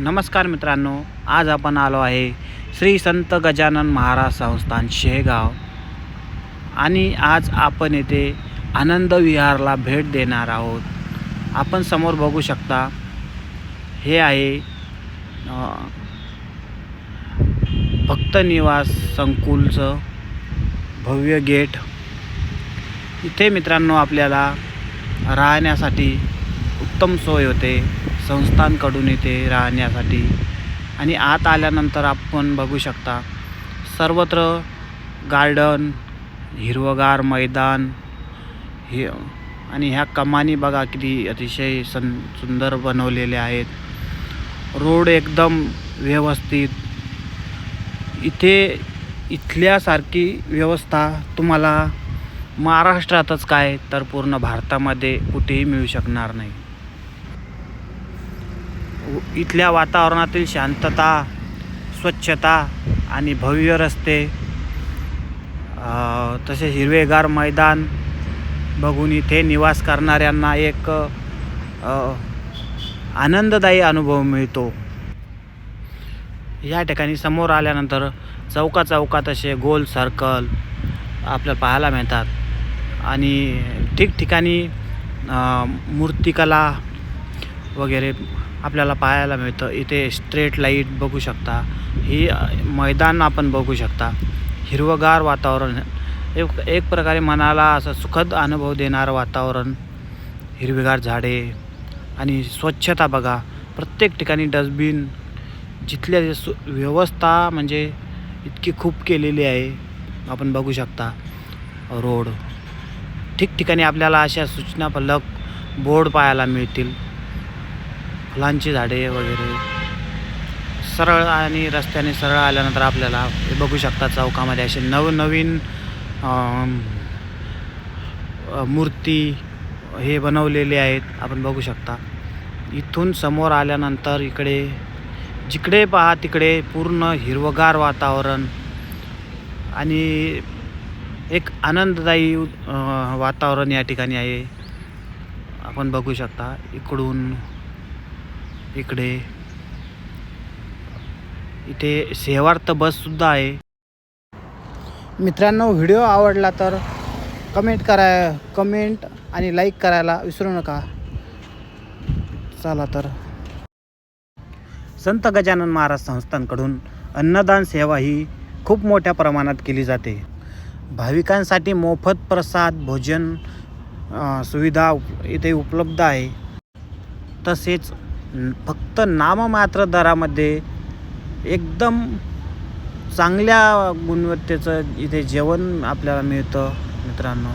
नमस्कार मित्रांनो आज आपण आलो आहे श्री संत गजानन महाराज संस्थान शेगाव. आणि आज आपण येथे आनंद विहारला भेट देणार आहोत. आपण समोर बघू शकता हे आहे भक्तनिवास संकुलचं भव्य गेट. इथे मित्रांनो आपल्याला राहण्यासाठी उत्तम सोय होते. संस्थांकडून येते राहण्यासाठी. आणि आत आल्यानंतर आपण बघू शकता सर्वत्र गार्डन हिरवगार मैदान हे आणि ह्या कमानी बघा किती अतिशय सन सुंदर बनवलेल्या आहेत. रोड एकदम व्यवस्थित. इथे इथल्यासारखी व्यवस्था तुम्हाला महाराष्ट्रातच काय तर पूर्ण भारतामध्ये कुठेही मिळू शकणार नाही. इथल्या वातावरणातील शांतता स्वच्छता आणि भव्य रस्ते तसेच हिरवेगार मैदान बघून इथे निवास करणाऱ्यांना एक आनंददायी अनुभव मिळतो. या ठिकाणी समोर आल्यानंतर चौका चौकात असे गोल सर्कल आपल्याला पाहायला मिळतात. आणि ठिकठिकाणी मूर्तिकला वगैरे आपल्याला पाहायला मिळतं. इथे स्ट्रेट लाइट बघू शकता. ही मैदान आपण बघू शकता. हिरवगार वातावरण. एक एक प्रकारे मनाला असं सुखद अनुभव देणारं वातावरण. हिरवीगार झाडे आणि स्वच्छता बघा. प्रत्येक ठिकाणी डस्टबिन जिथल्या सु व्यवस्था म्हणजे इतकी खूप केलेली आहे आपण बघू शकता. रोड. ठिकठिकाणी आपल्याला अशा सूचना फलक बोर्ड पाहायला मिळतील. फुलांची झाडे वगैरे. सरळ आणि रस्त्याने सरळ आल्यानंतर आपल्याला हे बघू शकता चौकामध्ये असे नवनवीन मूर्ती हे बनवलेले आहेत. आपण बघू शकता. इथून समोर आल्यानंतर इकडे जिकडे पहा तिकडे पूर्ण हिरवगार वातावरण आणि एक आनंददायी वातावरण या ठिकाणी आहे. आपण बघू शकता इकडून इकडे. इथे सेवार्थ बससुद्धा आहे. मित्रांनो व्हिडिओ आवडला तर कमेंट करा कमेंट आणि लाईक करायला विसरू नका. चला तर. संत गजानन महाराज संस्थांकडून अन्नदान सेवा ही खूप मोठ्या प्रमाणात केली जाते. भाविकांसाठी मोफत प्रसाद भोजन सुविधा इथे उपलब्ध आहे. तसेच फक्त नाममात्र दरामध्ये एकदम चांगल्या गुणवत्तेचं इथे जेवण आपल्याला मिळतं मित्रांनो.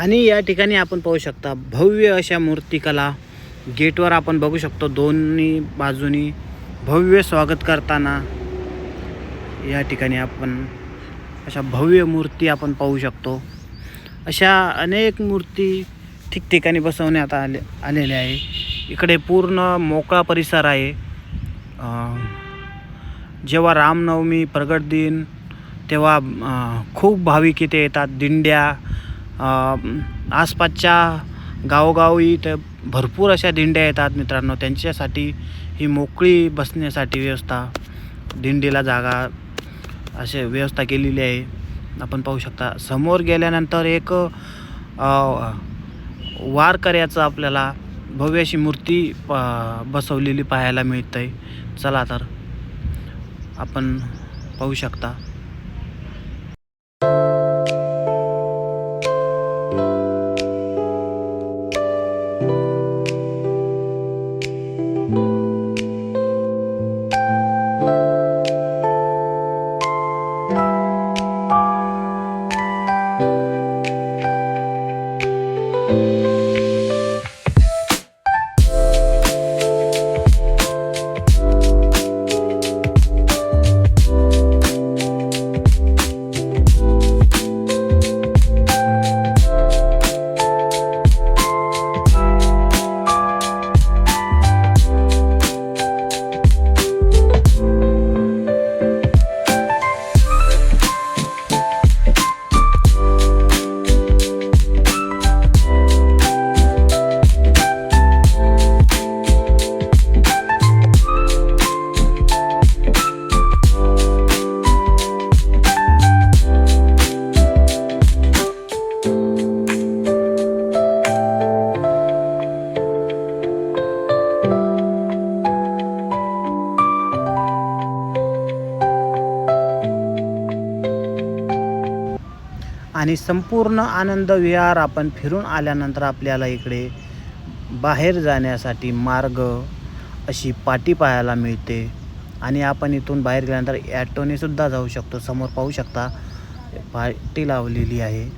आणि या ठिकाणी आपण पाहू शकता भव्य अशा मूर्तिकला. गेटवर आपण बघू शकतो दोन्ही बाजूनी भव्य स्वागत करताना. या ठिकाणी आपण अशा भव्य मूर्ती आपण पाहू शकतो. अशा अनेक मूर्ती ठिकठिकाणी बसवण्यात आले आलेल्या आहे. इकडे पूर्ण मोकळा परिसर आहे. जेव्हा रामनवमी प्रगट दिन तेव्हा खूप भाविक इथे येतात. दिंड्या आसपासच्या गावोगावी तर भरपूर अशा दिंड्या येतात मित्रांनो. त्यांच्यासाठी ही मोकळी बसण्यासाठी व्यवस्था दिंडीला जागा असे व्यवस्था केलेली आहे. आपण पाहू शकता समोर गेल्यानंतर एक वारकऱ्याचं आपल्याला भव्य अशी मूर्ती प- बसवलेली पाहायला मिळत आहे चला तर आपण पाहू शकता. आणि संपूर्ण आनंद विहार आपण फिरून आल्यानंतर आपल्याला इकडे बाहेर जाण्यासाठी मार्ग अशी पाटी पाहायला मिळते. आणि आपण इथून बाहेर गेल्यानंतर ॲटोनेसुद्धा जाऊ शकतो. समोर पाहू शकता पाटी लावलेली आहे.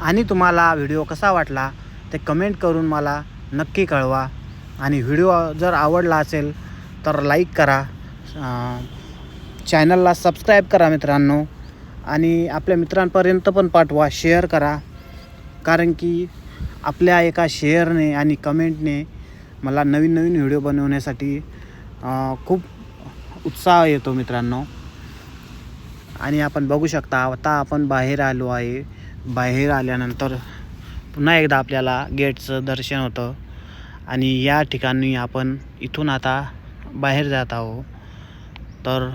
आणि तुम्हाला व्हिडिओ कसा वाटला ते कमेंट करून मला नक्की कळवा. आणि व्हिडिओ जर आवडला असेल तर लाईक करा. चॅनलला सबस्क्राईब करा मित्रांनो. आणि आपल्या मित्रांपर्यंत पण पाठवा शेअर करा. कारण की आपल्या एका शेअरने आणि कमेंटने मला नवीन नवीन व्हिडिओ बनवण्यासाठी खूप उत्साह येतो मित्रांनो. आणि आपण बघू शकता आता आपण बाहेर आलो आहे. बाहेर आल्यानंतर पुन्हा एकदा आपल्याला गेटचं दर्शन होतं. आणि या ठिकाणी आपण इथून आता बाहेर जात आहोत. तर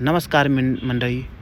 नमस्कार मिन मंडळी.